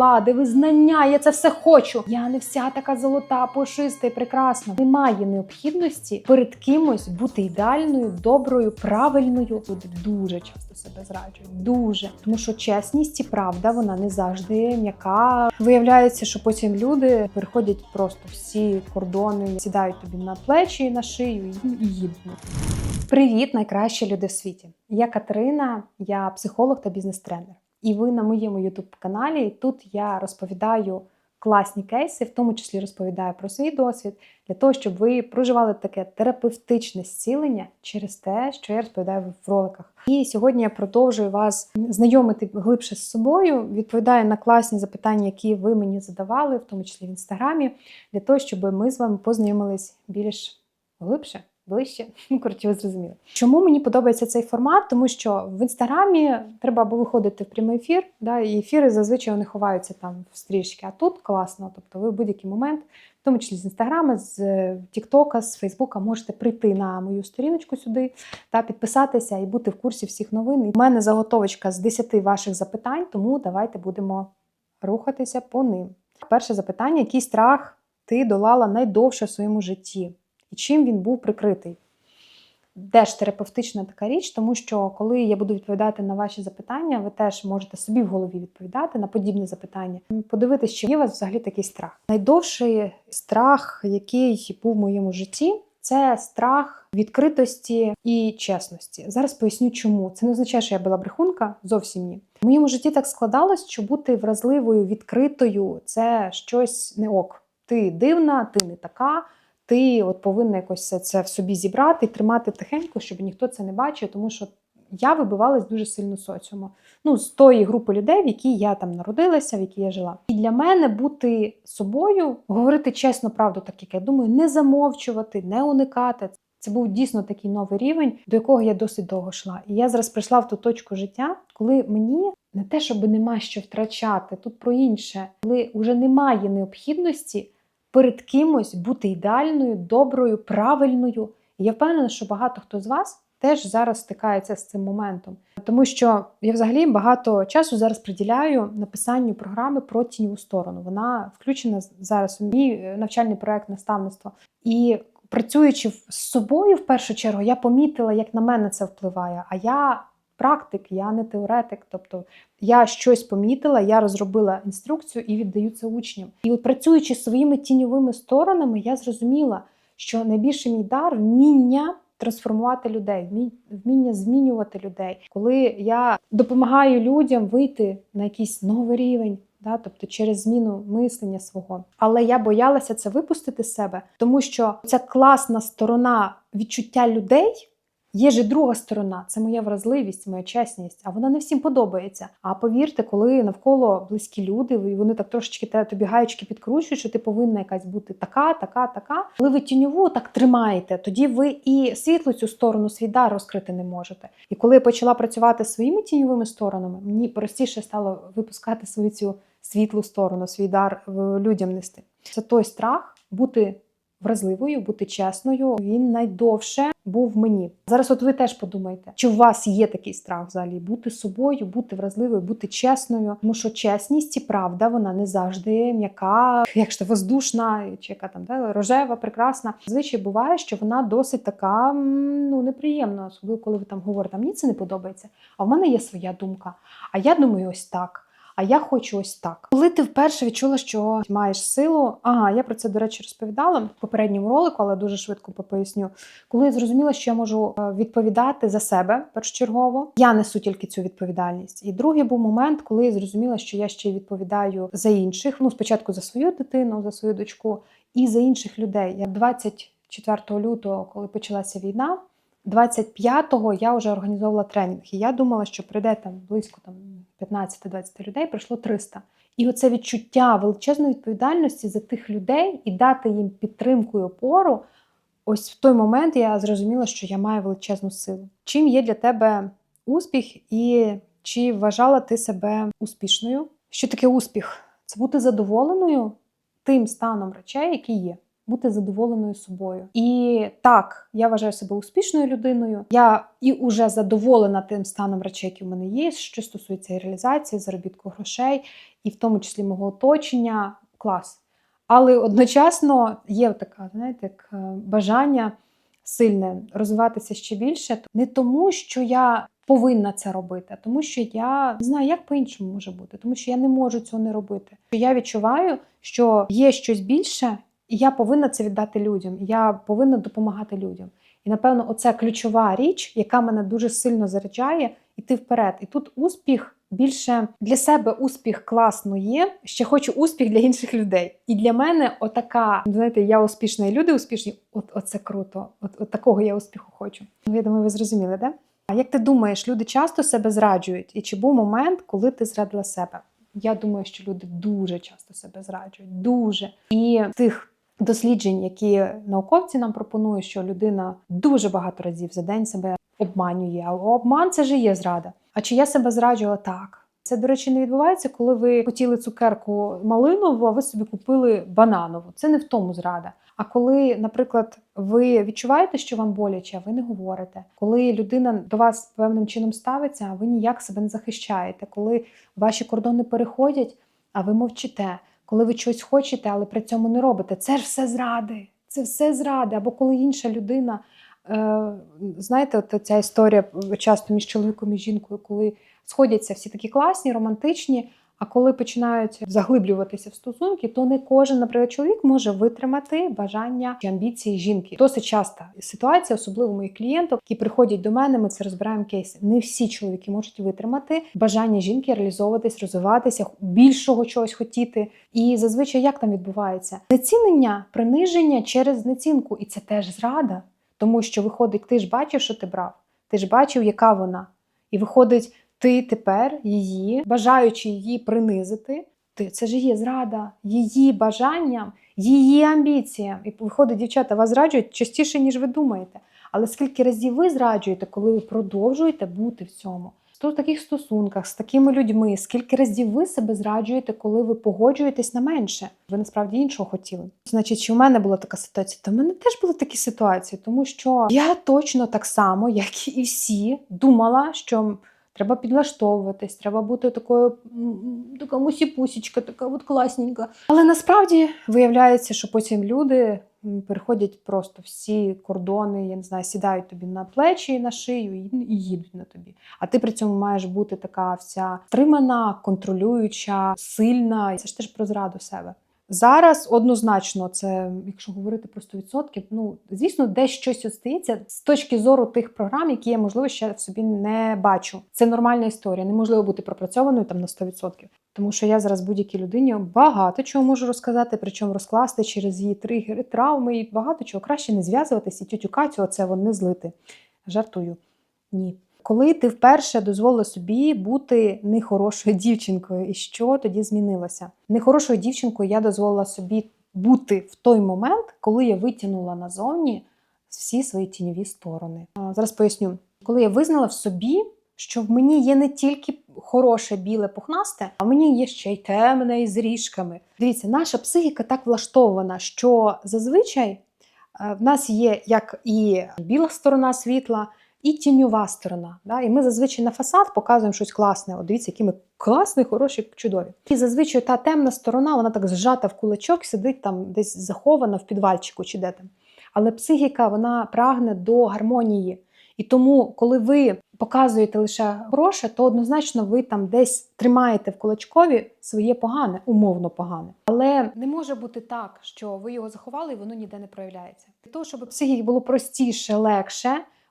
влади, визнання. Я це все хочу. Я не вся така золота, пушиста і прекрасна. Немає необхідності перед кимось бути ідеальною, доброю, правильною. Люди дуже часто себе зраджують. Дуже тому, що чесність і правда вона не завжди м'яка. Виявляється, що потім люди переходять просто всі кордони, сідають тобі на плечі, на шию і їдуть. Привіт, найкращі люди в світі. Я Катерина, я психолог та бізнес-тренер. І ви на моєму youtube каналі. Тут я розповідаю класні кейси, в тому числі розповідаю про свій досвід, для того, щоб ви проживали таке терапевтичне зцілення через те, що я розповідаю в роликах. І сьогодні я продовжую вас знайомити глибше з собою, відповідаю на класні запитання, які ви мені задавали, в тому числі в інстаграмі, для того, щоб ми з вами познайомились більш глибше ближче. Ну, коротше, ви зрозуміли. Чому мені подобається цей формат? Тому що в інстаграмі треба або виходити в прямий ефір, да, і ефіри зазвичай вони ховаються там в стрічки. А тут класно. Тобто, ви в будь-який момент, в тому числі з інстаграма, з Тіктока, з Фейсбука, можете прийти на мою сторіночку сюди та підписатися і бути в курсі всіх новин. У мене заготовочка з 10 ваших запитань, тому давайте будемо рухатися по ним. Перше запитання: який страх ти долала найдовше в своєму житті? І чим він був прикритий. Теж терапевтична така річ, тому що коли я буду відповідати на ваші запитання, ви теж можете собі в голові відповідати на подібні запитання. Подивитися, чи є у вас взагалі такий страх. Найдовший страх, який був в моєму житті, це страх відкритості і чесності. Зараз поясню, чому. Це не означає, що я була брехунка, зовсім ні. В моєму житті так складалось, що бути вразливою, відкритою це щось не ок. Ти дивна, ти не така ти от повинна якось це, це в собі зібрати і тримати тихенько, щоб ніхто це не бачив, тому що я вибивалась дуже сильно соціуму. Ну, з тої групи людей, в якій я там народилася, в якій я жила. І для мене бути собою, говорити чесно правду, так як я думаю, не замовчувати, не уникати. Це був дійсно такий новий рівень, до якого я досить довго йшла. І я зараз прийшла в ту точку життя, коли мені не те, щоб нема що втрачати, тут про інше, коли вже немає необхідності перед кимось бути ідеальною, доброю, правильною. І я впевнена, що багато хто з вас теж зараз стикається з цим моментом. Тому що я взагалі багато часу зараз приділяю написанню програми про тіньову сторону. Вона включена зараз у мій навчальний проект наставництва. І працюючи з собою в першу чергу, я помітила, як на мене це впливає. А я практик, я не теоретик. Тобто я щось помітила, я розробила інструкцію і віддаю це учням. І от працюючи своїми тіньовими сторонами, я зрозуміла, що найбільший мій дар вміння. Трансформувати людей, вміння змінювати людей, коли я допомагаю людям вийти на якийсь новий рівень, да, тобто через зміну мислення свого. Але я боялася це випустити з себе, тому що ця класна сторона відчуття людей. Є ж і друга сторона, це моя вразливість, моя чесність, а вона не всім подобається. А повірте, коли навколо близькі люди, і вони так трошечки тобі гаючки підкручують, що ти повинна якась бути така, така, така. Коли ви тіньову так тримаєте, тоді ви і світлу цю сторону свій дар розкрити не можете. І коли я почала працювати своїми тіньовими сторонами, мені простіше стало випускати свою цю світлу сторону, свій дар людям нести. Це той страх бути вразливою, бути чесною. Він найдовше був мені. Зараз, от ви теж подумайте, чи у вас є такий страх взагалі бути собою, бути вразливою, бути чесною. Тому що чесність і правда вона не завжди м'яка, як ж воздушна, чи яка там да, рожева, прекрасна. Звичай буває, що вона досить така ну неприємна, особливо коли ви там говорите, мені це не подобається. А в мене є своя думка. А я думаю, ось так а я хочу ось так. Коли ти вперше відчула, що маєш силу, ага, я про це, до речі, розповідала в попередньому ролику, але дуже швидко поясню. Коли я зрозуміла, що я можу е, відповідати за себе першочергово, я несу тільки цю відповідальність. І другий був момент, коли я зрозуміла, що я ще відповідаю за інших. Ну, спочатку за свою дитину, за свою дочку і за інших людей. Я 24 лютого, коли почалася війна. 25-го я вже організовувала тренінг, і я думала, що прийде там близько там 15-20 людей, прийшло 300. І оце відчуття величезної відповідальності за тих людей і дати їм підтримку і опору. Ось в той момент я зрозуміла, що я маю величезну силу. Чим є для тебе успіх, і чи вважала ти себе успішною? Що таке успіх? Це бути задоволеною тим станом речей, які є. Бути задоволеною собою. І так, я вважаю себе успішною людиною. Я і уже задоволена тим станом речей, які в мене є, що стосується реалізації, заробітку грошей, і в тому числі мого оточення. Клас. Але одночасно є така, знаєте, як е, бажання сильне розвиватися ще більше. Не тому, що я повинна це робити, а тому, що я не знаю, як по-іншому може бути, тому що я не можу цього не робити. Я відчуваю, що є щось більше, і я повинна це віддати людям. Я повинна допомагати людям. І напевно, оце ключова річ, яка мене дуже сильно заряджає, іти вперед. І тут успіх більше для себе успіх класно є. Ще хочу успіх для інших людей. І для мене, отака, знаєте, я успішна, і люди успішні. От оце круто. От, от такого я успіху хочу. Ну, Я думаю, ви зрозуміли, де? А як ти думаєш, люди часто себе зраджують? І чи був момент, коли ти зрадила себе? Я думаю, що люди дуже часто себе зраджують, дуже і тих досліджень, які науковці нам пропонують, що людина дуже багато разів за день себе обманює. А обман це ж і є зрада. А чи я себе зраджувала так? Це, до речі, не відбувається, коли ви хотіли цукерку малинову, а ви собі купили бананову. Це не в тому зрада. А коли, наприклад, ви відчуваєте, що вам боляче, а ви не говорите, коли людина до вас певним чином ставиться, а ви ніяк себе не захищаєте, коли ваші кордони переходять, а ви мовчите, коли ви щось хочете, але при цьому не робите, це ж все зради. Це все зради. Або коли інша людина, е, знаєте, от ця історія часто між чоловіком і жінкою, коли сходяться всі такі класні, романтичні. А коли починають заглиблюватися в стосунки, то не кожен, наприклад, чоловік може витримати бажання чи амбіції жінки. Досить часта ситуація, особливо моїх клієнтів, які приходять до мене. Ми це розбираємо кейси. Не всі чоловіки можуть витримати бажання жінки реалізовуватись, розвиватися, більшого чогось хотіти. І зазвичай як там відбувається знецінення, приниження через знецінку, і це теж зрада, тому що виходить, ти ж бачив, що ти брав, ти ж бачив, яка вона, і виходить ти тепер її, бажаючи її принизити, ти це ж є зрада її бажанням, її амбіціям. І виходить, дівчата, вас зраджують частіше, ніж ви думаєте. Але скільки разів ви зраджуєте, коли ви продовжуєте бути в цьому? В таких стосунках з такими людьми, скільки разів ви себе зраджуєте, коли ви погоджуєтесь на менше? Ви насправді іншого хотіли. Значить, чи у мене була така ситуація? То в мене теж були такі ситуації, тому що я точно так само, як і всі, думала, що. Треба підлаштовуватись, треба бути такою така мусіпусічка, така от класненька. Але насправді виявляється, що потім люди переходять просто всі кордони, я не знаю, сідають тобі на плечі, на шию і, їдуть на тобі. А ти при цьому маєш бути така вся стримана, контролююча, сильна. Це ж теж про зраду себе. Зараз однозначно, це якщо говорити про 100%, ну звісно, десь щось остається з точки зору тих програм, які я можливо ще в собі не бачу. Це нормальна історія, неможливо бути пропрацьованою там на 100%. Тому що я зараз будь-якій людині багато чого можу розказати, причому розкласти через її тригери, травми і багато чого краще не зв'язуватись і тютю Катю, оце вон не злити. Жартую. Ні. Коли ти вперше дозволила собі бути нехорошою дівчинкою, і що тоді змінилося? Нехорошою дівчинкою я дозволила собі бути в той момент, коли я витягнула назовні всі свої тіньові сторони. Зараз поясню, коли я визнала в собі, що в мені є не тільки хороше біле пухнасте, а в мені є ще й темне із ріжками. Дивіться, наша психіка так влаштована, що зазвичай в нас є як і біла сторона світла і тіньова сторона. Да? І ми зазвичай на фасад показуємо щось класне. От дивіться, які ми класні, хороші, чудові. І зазвичай та темна сторона, вона так зжата в кулачок, сидить там десь захована в підвальчику чи де там. Але психіка вона прагне до гармонії. І тому, коли ви показуєте лише хороше, то однозначно ви там десь тримаєте в кулачкові своє погане, умовно погане. Але не може бути так, що ви його заховали і воно ніде не проявляється. Для того, щоб психіці було простіше, легше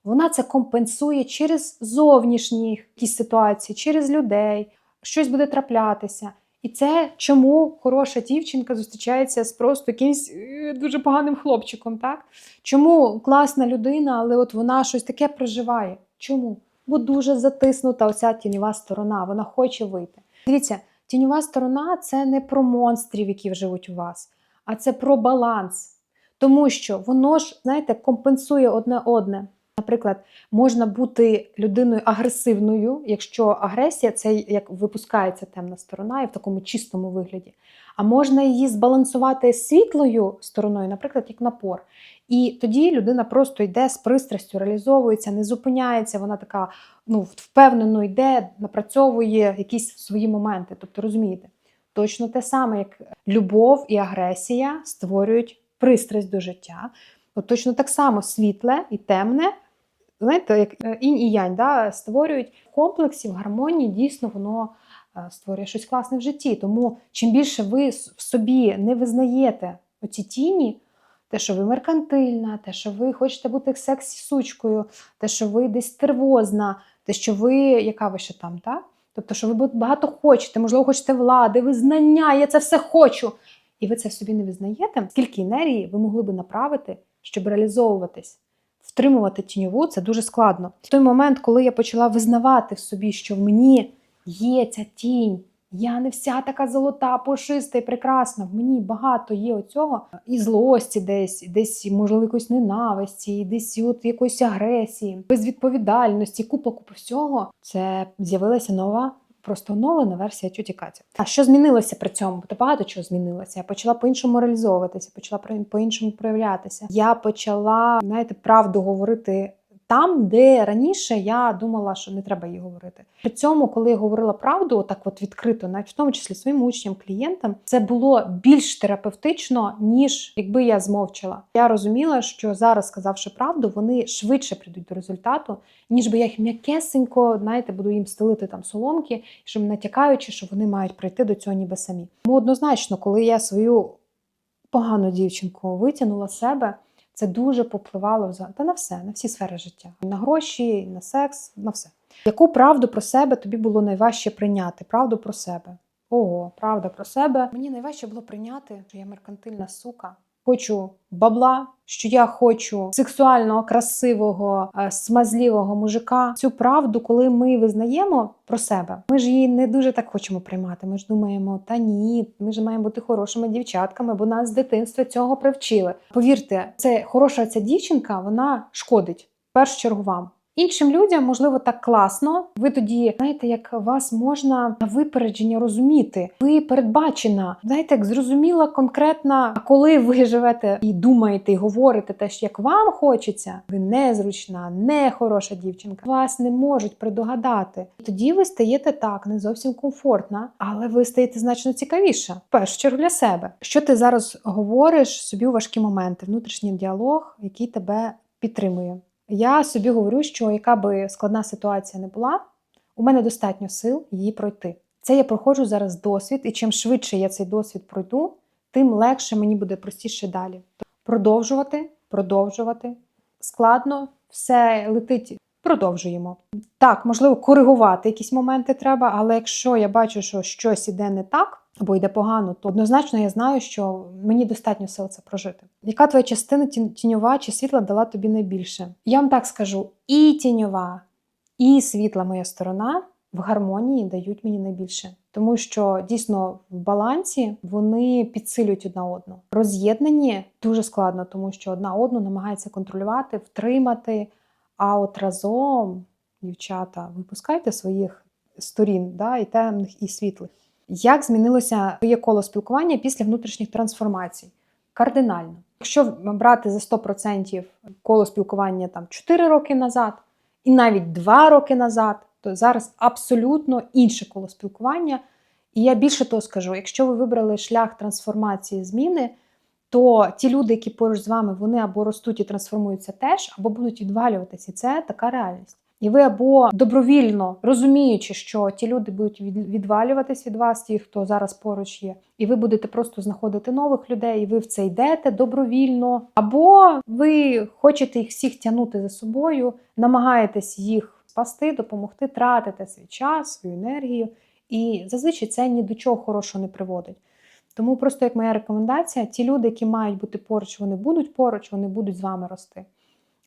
вона це компенсує через зовнішні якісь ситуації, через людей, щось буде траплятися. І це чому хороша дівчинка зустрічається з просто якимсь е, дуже поганим хлопчиком, так? Чому класна людина, але от вона щось таке проживає? Чому? Бо дуже затиснута оця тіньова сторона, вона хоче вийти. Дивіться, тіньова сторона це не про монстрів, які живуть у вас, а це про баланс. Тому що воно ж, знаєте, компенсує одне одне. Наприклад, можна бути людиною агресивною, якщо агресія це як випускається темна сторона і в такому чистому вигляді. А можна її збалансувати світлою стороною, наприклад, як напор. І тоді людина просто йде з пристрастю, реалізовується, не зупиняється. Вона така ну, впевнено йде, напрацьовує якісь свої моменти. Тобто, розумієте, точно те саме, як любов і агресія створюють пристрасть до життя. От точно так само світле і темне, знаєте, як е, інь і янь, да, створюють в гармонії, дійсно, воно е, створює щось класне в житті. Тому чим більше ви в собі не визнаєте оці тіні, те, що ви меркантильна, те, що ви хочете бути сексі-сучкою, те, що ви десь тервозна, те, що ви, яка ви ще там, так? Тобто, що ви багато хочете, можливо, хочете влади, визнання, я це все хочу. І ви це в собі не визнаєте, скільки енергії ви могли би направити, щоб реалізовуватись. Втримувати тіньову це дуже складно. В той момент, коли я почала визнавати в собі, що в мені є ця тінь, я не вся така золота, пушиста і прекрасна. В мені багато є оцього і злості, десь, десь, можливо, якоїсь ненависті, десь от якоїсь агресії, безвідповідальності, купа купа всього. Це з'явилася нова. Просто оновлена версія тюті Каті. А що змінилося при цьому? Та багато чого змінилося. Я почала по-іншому реалізовуватися, почала по-іншому проявлятися. Я почала, знаєте, правду говорити там, де раніше я думала, що не треба її говорити. При цьому, коли я говорила правду, так от відкрито, навіть в тому числі своїм учням, клієнтам, це було більш терапевтично, ніж якби я змовчала. Я розуміла, що зараз, сказавши правду, вони швидше прийдуть до результату, ніж би я їх м'якесенько, знаєте, буду їм стелити там соломки, щоб натякаючи, що вони мають прийти до цього ніби самі. Тому однозначно, коли я свою погану дівчинку витягнула себе. Це дуже попливало та на все, на всі сфери життя, на гроші, на секс, на все. Яку правду про себе тобі було найважче прийняти? Правду про себе? Ого, правда про себе. Мені найважче було прийняти, що я меркантильна сука. Хочу бабла, що я хочу сексуального, красивого, е, смазлівого мужика. Цю правду, коли ми визнаємо про себе, ми ж її не дуже так хочемо приймати. Ми ж думаємо, та ні, ми ж маємо бути хорошими дівчатками, бо нас з дитинства цього привчили. Повірте, це хороша ця дівчинка, вона шкодить в першу чергу вам. Іншим людям, можливо, так класно. Ви тоді знаєте, як вас можна на випередження розуміти. Ви передбачена, знаєте, як зрозуміла конкретна, а коли ви живете і думаєте, і говорите те, як вам хочеться, ви незручна, не хороша дівчинка. Вас не можуть предугадати. Тоді ви стаєте так, не зовсім комфортна, але ви стаєте значно цікавіша. В першу чергу для себе. Що ти зараз говориш собі у важкі моменти? Внутрішній діалог, який тебе підтримує. Я собі говорю, що яка би складна ситуація не була, у мене достатньо сил її пройти. Це я проходжу зараз досвід, і чим швидше я цей досвід пройду, тим легше мені буде простіше далі. Продовжувати, продовжувати. Складно, все летить. Продовжуємо. Так, можливо, коригувати якісь моменти треба, але якщо я бачу, що щось іде не так або йде погано, то однозначно я знаю, що мені достатньо сил це прожити. Яка твоя частина тіньова чи світла дала тобі найбільше? Я вам так скажу: і тіньова, і світла моя сторона в гармонії дають мені найбільше. Тому що дійсно в балансі вони підсилюють одна одну. Роз'єднані дуже складно, тому що одна одну намагається контролювати, втримати. А от разом, дівчата, випускайте своїх сторін, да, і темних, і світлих. Як змінилося твоє коло спілкування після внутрішніх трансформацій? Кардинально. Якщо брати за 100% коло спілкування там 4 роки назад, і навіть 2 роки назад, то зараз абсолютно інше коло спілкування. І я більше того скажу: якщо ви вибрали шлях трансформації зміни, то ті люди, які поруч з вами, вони або ростуть і трансформуються теж, або будуть відвалюватися. Це така реальність. І ви або добровільно розуміючи, що ті люди будуть відвалюватись від вас, ті, хто зараз поруч є, і ви будете просто знаходити нових людей, і ви в це йдете добровільно, або ви хочете їх всіх тягнути за собою, намагаєтесь їх спасти, допомогти, тратите свій час, свою енергію. І зазвичай це ні до чого хорошого не приводить. Тому просто як моя рекомендація, ті люди, які мають бути поруч, вони будуть поруч, вони будуть з вами рости.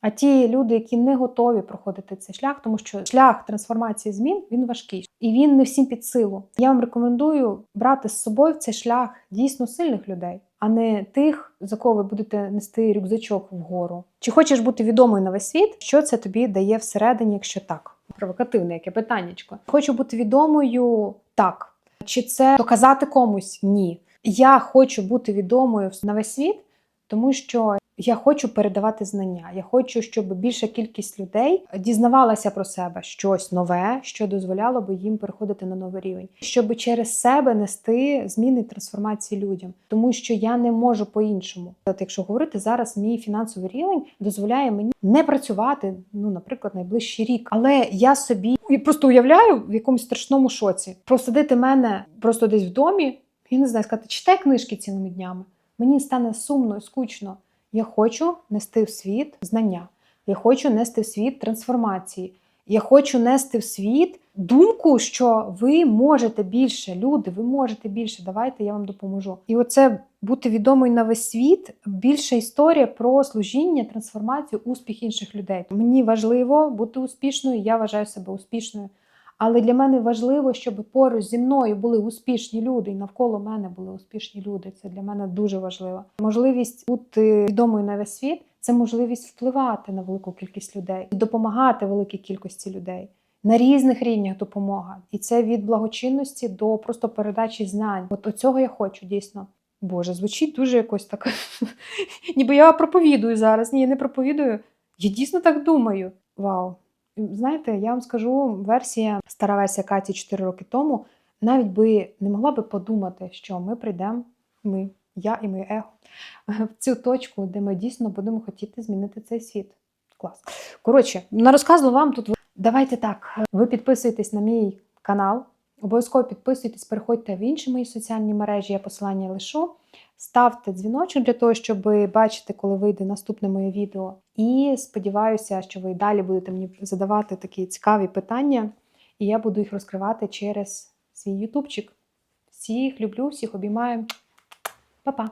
А ті люди, які не готові проходити цей шлях, тому що шлях трансформації змін він важкий і він не всім під силу. Я вам рекомендую брати з собою в цей шлях дійсно сильних людей, а не тих, за кого ви будете нести рюкзачок вгору. Чи хочеш бути відомою на весь світ? Що це тобі дає всередині, якщо так? Провокативне яке питаннячко. Хочу бути відомою так. Чи це доказати комусь? Ні. Я хочу бути відомою на весь світ, тому що я хочу передавати знання. Я хочу, щоб більша кількість людей дізнавалася про себе щось нове, що дозволяло би їм переходити на новий рівень, щоб через себе нести зміни трансформації людям, тому що я не можу по-іншому. От якщо говорити зараз, мій фінансовий рівень дозволяє мені не працювати, ну, наприклад, найближчий рік. Але я собі просто уявляю в якомусь страшному шоці. Посадити мене просто десь в домі, я не знаю, сказати, читай книжки цілими днями. Мені стане сумно і скучно. Я хочу нести в світ знання. Я хочу нести в світ трансформації. Я хочу нести в світ думку, що ви можете більше, люди, ви можете більше. Давайте я вам допоможу. І оце бути відомою на весь світ більша історія про служіння, трансформацію, успіх інших людей. Мені важливо бути успішною, я вважаю себе успішною. Але для мене важливо, щоб поруч зі мною були успішні люди, і навколо мене були успішні люди. Це для мене дуже важливо. Можливість бути відомою на весь світ це можливість впливати на велику кількість людей, допомагати великій кількості людей на різних рівнях допомога. І це від благочинності до просто передачі знань. От оцього я хочу дійсно. Боже, звучить дуже якось так. Ніби я проповідую зараз. Ні, я не проповідую. Я дійсно так думаю. Вау! Знаєте, я вам скажу, версія, стара версія Каті 4 роки тому, навіть би не могла би подумати, що ми прийдемо, ми, я і моє его, в цю точку, де ми дійсно будемо хотіти змінити цей світ. Клас. Коротше, на розказу вам тут. Давайте так. Ви підписуєтесь на мій канал, обов'язково підписуйтесь, переходьте в інші мої соціальні мережі, я посилання лишу. Ставте дзвіночок для того, щоб бачити, коли вийде наступне моє відео. І сподіваюся, що ви далі будете мені задавати такі цікаві питання, і я буду їх розкривати через свій ютубчик. Всіх люблю, всіх обіймаю. Па-па!